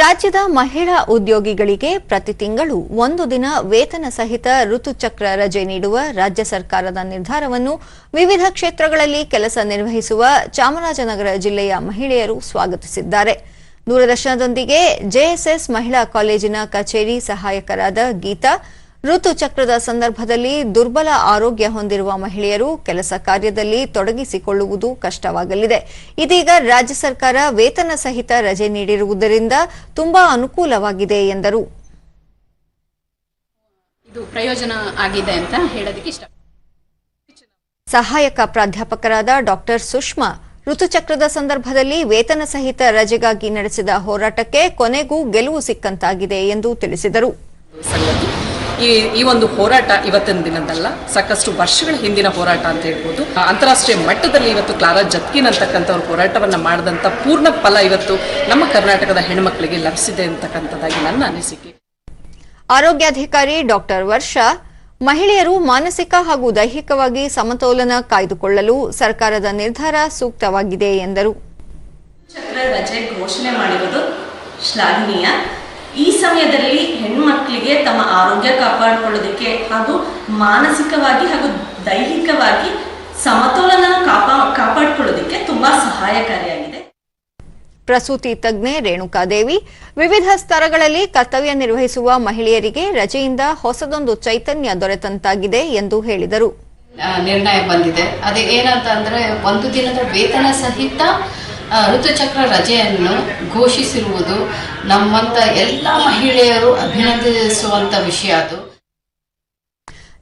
ರಾಜ್ಯದ ಮಹಿಳಾ ಉದ್ಯೋಗಿಗಳಿಗೆ ಪ್ರತಿ ತಿಂಗಳು ಒಂದು ದಿನ ವೇತನ ಸಹಿತ ಋತುಚಕ್ರ ರಜೆ ನೀಡುವ ರಾಜ್ಯ ಸರ್ಕಾರದ ನಿರ್ಧಾರವನ್ನು ವಿವಿಧ ಕ್ಷೇತ್ರಗಳಲ್ಲಿ ಕೆಲಸ ನಿರ್ವಹಿಸುವ ಚಾಮರಾಜನಗರ ಜಿಲ್ಲೆಯ ಮಹಿಳೆಯರು ಸ್ವಾಗತಿಸಿದ್ದಾರೆ. ದೂರದರ್ಶನದೊಂದಿಗೆ ಜೆಎಸ್ಎಸ್ ಮಹಿಳಾ ಕಾಲೇಜಿನ ಕಚೇರಿ ಸಹಾಯಕರಾದ ಗೀತಾ ಋತುಚಕ್ರದ ಸಂದರ್ಭದಲ್ಲಿ ದುರ್ಬಲ ಆರೋಗ್ಯ ಹೊಂದಿರುವ ಮಹಿಳೆಯರು ಕೆಲಸ ಕಾರ್ಯದಲ್ಲಿ ತೊಡಗಿಸಿಕೊಳ್ಳುವುದು ಕಷ್ಟವಾಗಲಿದೆ. ಇದೀಗ ರಾಜ್ಯ ಸರ್ಕಾರ ವೇತನ ಸಹಿತ ರಜೆ ನೀಡಿರುವುದರಿಂದ ತುಂಬಾ ಅನುಕೂಲವಾಗಿದೆ ಎಂದರು. ಇದು ಪ್ರಯೋಜನ ಆಗಿದೆ ಅಂತ ಹೇಳೋದಕ್ಕೆ ಇಷ್ಟ. ಸಹಾಯಕ ಪ್ರಾಧ್ಯಾಪಕರಾದ ಡಾಕ್ಟರ್ ಸುಷ್ಮಾ ಋತುಚಕ್ರದ ಸಂದರ್ಭದಲ್ಲಿ ವೇತನ ಸಹಿತ ರಜೆಗಾಗಿ ನಡೆಸಿದ ಹೋರಾಟಕ್ಕೆ ಕೊನೆಗೂ ಗೆಲುವು ಸಿಕ್ಕಂತಾಗಿದೆ ಎಂದು ತಿಳಿಸಿದರು. ಸಂಗತಿ ಈ ಈ ಒಂದು ಹೋರಾಟ ಇವತ್ತಿನ ದಿನದಲ್ಲ ಸಾಕಷ್ಟು ವರ್ಷಗಳ ಹಿಂದಿನ ಹೋರಾಟ ಅಂತ ಹೇಳ್ಬೋದು. ಅಂತಾರಾಷ್ಟ್ರೀಯ ಮಟ್ಟದಲ್ಲಿ ಇವತ್ತು ಕ್ಲಾರಾ ಜತ್ಕಿನ್ ಅಂತಕ್ಕಂಥವ್ರು ಹೋರಾಟವನ್ನ ಮಾಡಿದಂತ ಪೂರ್ಣ ಫಲ ಇವತ್ತು ನಮ್ಮ ಕರ್ನಾಟಕದ ಹೆಣ್ಮಕ್ಳಿಗೆ ಲಭಿಸಿದೆ ಅಂತಕ್ಕಂಥದ್ದಾಗಿ ನನ್ನ ಅನಿಸಿಕೆ. ಆರೋಗ್ಯಾಧಿಕಾರಿ ಡಾಕ್ಟರ್ ವರ್ಷ ಮಹಿಳೆಯರು ಮಾನಸಿಕ ಹಾಗೂ ದೈಹಿಕವಾಗಿ ಸಮತೋಲನ ಕಾಯ್ದುಕೊಳ್ಳಲು ಸರ್ಕಾರದ ನಿರ್ಧಾರ ಸೂಕ್ತವಾಗಿದೆ ಎಂದರು. ಚಕ್ರ ರಜೆ ಘೋಷಣೆ ಮಾಡಿರುವುದು ಶ್ಲಾಘನೀಯ. ಈ ಸಮಯದಲ್ಲಿ ಹೆಣ್ಮಕ್ಳಿಗೆ ತಮ್ಮ ಆರೋಗ್ಯ ಕಾಪಾಡಿಕೊಳ್ಳೋದಕ್ಕೆ ಹಾಗೂ ಮಾನಸಿಕವಾಗಿ ಹಾಗೂ ದೈಹಿಕವಾಗಿ ಸಮತೋಲನ ಕಾಪಾ ಕಾಪಾಡಿಕೊಳ್ಳೋದಕ್ಕೆ ತುಂಬಾ ಸಹಾಯಕಾರಿಯಾಗಿದೆ. ಪ್ರಸೂತಿ ತಜ್ಞೆ ರೇಣುಕಾದೇವಿ ವಿವಿಧ ಸ್ತರಗಳಲ್ಲಿ ಕರ್ತವ್ಯ ನಿರ್ವಹಿಸುವ ಮಹಿಳೆಯರಿಗೆ ರಜೆಯಿಂದ ಹೊಸದೊಂದು ಚೈತನ್ಯ ದೊರೆತಂತಾಗಿದೆ ಎಂದು ಹೇಳಿದರು. ನಿರ್ಣಯ ಬಂದಿದೆ. ಅದೇ ಏನಂತ ಅಂದ್ರೆ ಒಂದು ದಿನದ ವೇತನ ಸಹಿತ ಋತುಚಕ್ರ ರಜೆಯನ್ನು ಘೋಷಿಸಿರುವುದು ನಮ್ಮಂತ ಎಲ್ಲ ಮಹಿಳೆಯರು ಅಭಿನಂದಿಸುವಂತ ವಿಷಯ ಅದು.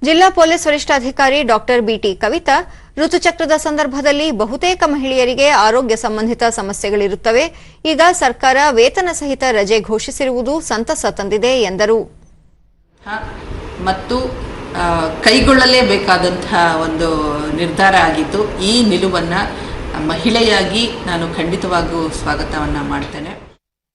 ಜಿಲ್ಲಾ ಪೊಲೀಸ್ ವರಿಷ್ಠಾಧಿಕಾರಿ ಡಾಕ್ಟರ್ ಬಿಟಿ ಕವಿತಾ ಋತುಚಕ್ರದ ಸಂದರ್ಭದಲ್ಲಿ ಬಹುತೇಕ ಮಹಿಳೆಯರಿಗೆ ಆರೋಗ್ಯ ಸಂಬಂಧಿತ ಸಮಸ್ಯೆಗಳಿರುತ್ತವೆ. ಈಗ ಸರ್ಕಾರ ವೇತನ ಸಹಿತ ರಜೆ ಘೋಷಿಸಿರುವುದು ಸಂತಸ ತಂದಿದೆ ಎಂದರು. ಮತ್ತು ಕೈಗೊಳ್ಳಲೇಬೇಕಾದಂತಹ ಒಂದು ನಿರ್ಧಾರ ಆಗಿತ್ತು. ಈ ನಿಲುವನ್ನು ಮಹಿಳೆಯಾಗಿ ನಾನು ಖಂಡಿತವಾಗಿಯೂ ಸ್ವಾಗತವನ್ನು ಮಾಡ್ತೇನೆ.